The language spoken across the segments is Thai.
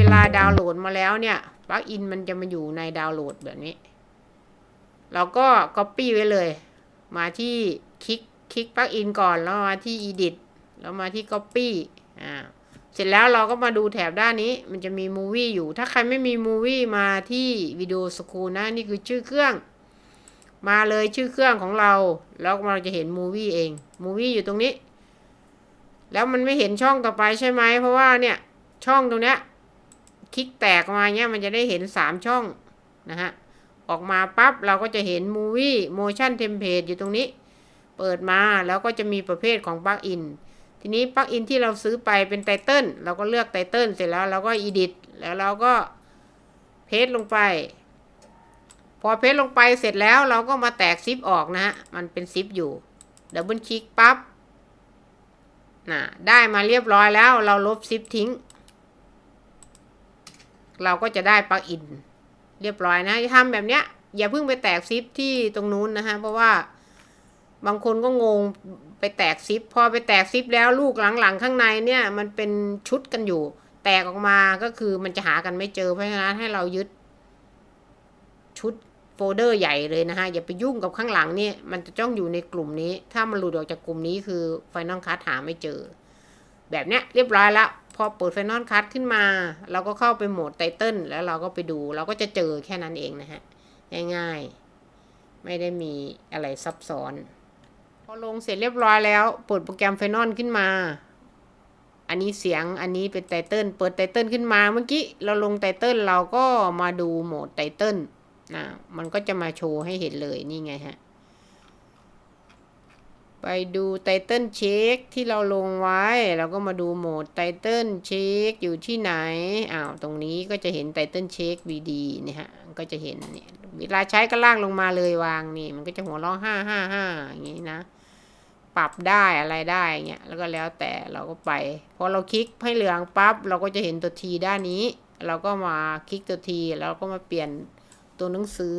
เนี่ยปลั๊กอินมันจะมาอยู่ในดาวน์โหลดแบบนี้ เราก็ Copy ไว้เลย มาที่คลิกคลิกปลั๊กอินก่อนแล้วมาที่ Edit แล้วมาที่ Copy อ่าเสร็จแล้วเราก็มาดูแถบด้านนี้มันจะมี Movie อยู่ ถ้าใครไม่มี Movie มาที่วิดีโอสกูลนะนี่คือชื่อเครื่อง มาเลยชื่อเครื่องของเรา แล้วเราจะเห็น Movie เอง Movie อยู่ตรงนี้ แล้วมันไม่เห็นช่องต่อไปใช่ไหมเพราะว่าเนี่ยช่องตรงเนี้ย คลิกแตกมาเนี่ยมันจะได้เห็น 3 ช่องนะฮะ ออกมาปั๊บเราก็จะเห็น Movie Motion Template อยู่ตรงนี้ เปิดมาแล้วก็จะมีประเภทของปลั๊กอินทีนี้ปลั๊กอินที่เราซื้อไปเป็นไตเติลเราก็เลือกไตเติลเสร็จแล้วเราก็ edit แล้วเราก็เพจลงไป พอเพจลงไปเสร็จแล้วเราก็มาแตกซิปออกนะฮะ มันเป็นซิปอยู่ดับเบิลคลิกปั๊บนะได้มาเรียบร้อยแล้วเราลบซิปทิ้ง เราก็จะได้ปลั๊กอิน เรียบร้อยนะทำแบบเนี้ย อย่าเพิ่งไปแตกซิปที่ตรงนู้นนะฮะเพราะว่าบางคนก็งงไปแตกซิป พอไปแตกซิปแล้วลูกหลังๆ ข้างในเนี่ยมันเป็นชุดกันอยู่ แตกออกมาก็คือมันจะหากันไม่เจอเพราะฉะนั้นให้เรายึด ชุดโฟลเดอร์ใหญ่เลยนะฮะ อย่าไปยุ่งกับข้างหลังเนี่ยมันจะต้องอยู่ในกลุ่มนี้ ถ้ามันหลุดออกจากกลุ่มนี้คือ Final Cut หาไม่เจอ แบบเนี้ยเรียบร้อยแล้ว อเปิด Final Cut ขึ้นมา เราก็เข้าไปโหมดไตเติลแล้วเราก็ไปดู เราก็จะเจอแค่นั้นเองนะฮะ ง่ายๆ ไม่ได้มีอะไรซับซ้อน พอลงเสร็จเรียบร้อยแล้ว เปิดโปรแกรม Final ขึ้นมา อันนี้เสียงอันนี้เป็นไตเติลเปิดไตเติลขึ้นมาเมื่อกี้เราลงไตเติลเราก็มาดูโหมดไตเติลนะมันก็จะมาโชว์ให้เห็นเลยนี่ไงฮะ ไปดูไตเติลเช็คที่เราลงไว้เราก็มาดูโหมดไตเติลเช็คอยู่ที่ไหนอ้าวตรงนี้ก็จะเห็นไตเติลเช็ค VD เนี่ฮะก็จะเห็นเนี่ยเวลาใช้ก็ล่างลงมาเลยวางนี่ มันก็จะหัวล้อห้าห้าห้าอย่างนี้นะ ปรับได้อะไรได้เงี้ยแล้วก็แล้วแต่เราก็ไปพอเราคลิกให้เหลืองปั๊บเราก็จะเห็นตัวทีด้านนี้ เราก็มาคลิกตัวทีแล้วก็มาเปลี่ยนตัวหนังสือ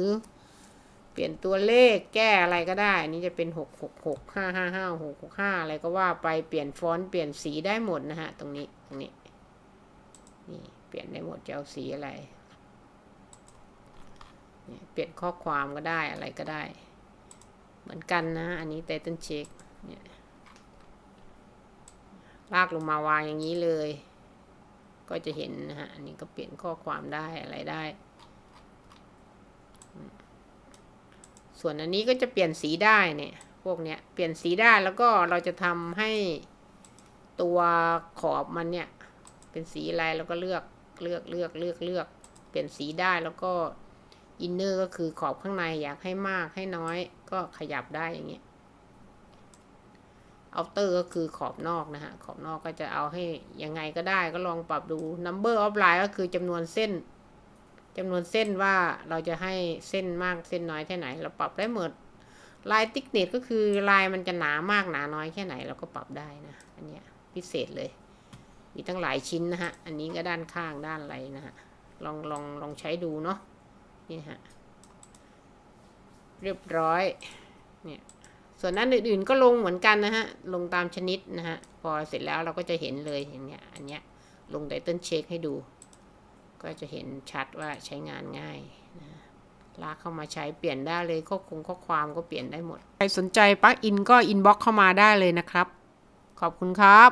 เปลี่ยนตัวเลขแก้อะไรก็ได้นนี้จะเป็นหกหกหกห้าห้าห้าหกหกห้าอะไรก็ว่าไปเปลี่ยนฟอนต์เปลี่ยนสีได้หมดนะฮะ ตรงนี้ตรงนี้นี่เปลี่ยนได้หมดจะเอาสีอะไรเนี่ยเปลี่ยนข้อความก็ได้อะไรก็ได้ เหมือนกันนะ อันนี้ไตเติลเช็คเนี่ยลากลงมาวางอย่างนี้เลย ก็จะเห็นนะฮะ อันนี้ก็เปลี่ยนข้อความได้อะไรได้ ส่วนอันนี้ก็จะเปลี่ยนสีได้เนี่ยพวกเนี้ยเปลี่ยนสีได้แล้วก็เราจะทำให้ตัวขอบมันเนี่ย เป็นสีอะไรเราก็เลือกเลือกเลือกเลือกเลือก เปลี่ยนสีได้แล้วก็อินเนอร์ก็คือขอบข้างในอยากให้มากให้น้อยก็ขยับได้อย่างเงี้ยเอาเตอร์ก็คือขอบนอกนะฮะ ขอบนอกก็จะเอาให้ยังไงก็ได้ก็ลองปรับดู number of line ก็คือจำนวนเส้น จำนวนเส้นว่าเราจะให้เส้นมากเส้นน้อยแค่ไหน เราปรับได้หมด ลายติ๊กเน็ตก็คือลายมันจะหนามากหนาน้อยแค่ไหน เราก็ปรับได้นะ อันเนี้ยพิเศษเลย มีตั้งหลายชิ้นนะฮะ อันนี้ก็ด้านข้างด้านอะไรนะฮะ ลองลองลองใช้ดูเนาะ นี่ฮะ เรียบร้อย เนี่ย ส่วนนั้นอื่นๆก็ลงเหมือนกันนะฮะ ลงตามชนิดนะฮะ พอเสร็จแล้วเราก็จะเห็นเลยอย่างเงี้ย อันเนี้ย ลงไตเติลเช็คให้ดู ก็จะเห็นชัดว่าใช้งานง่ายนะลากเข้ามาใช้เปลี่ยนได้เลยข้อคงข้อความก็เปลี่ยนได้หมด ใครสนใจปลั๊กอินก็อินบ็อกเข้ามาได้เลยนะครับ ขอบคุณครับ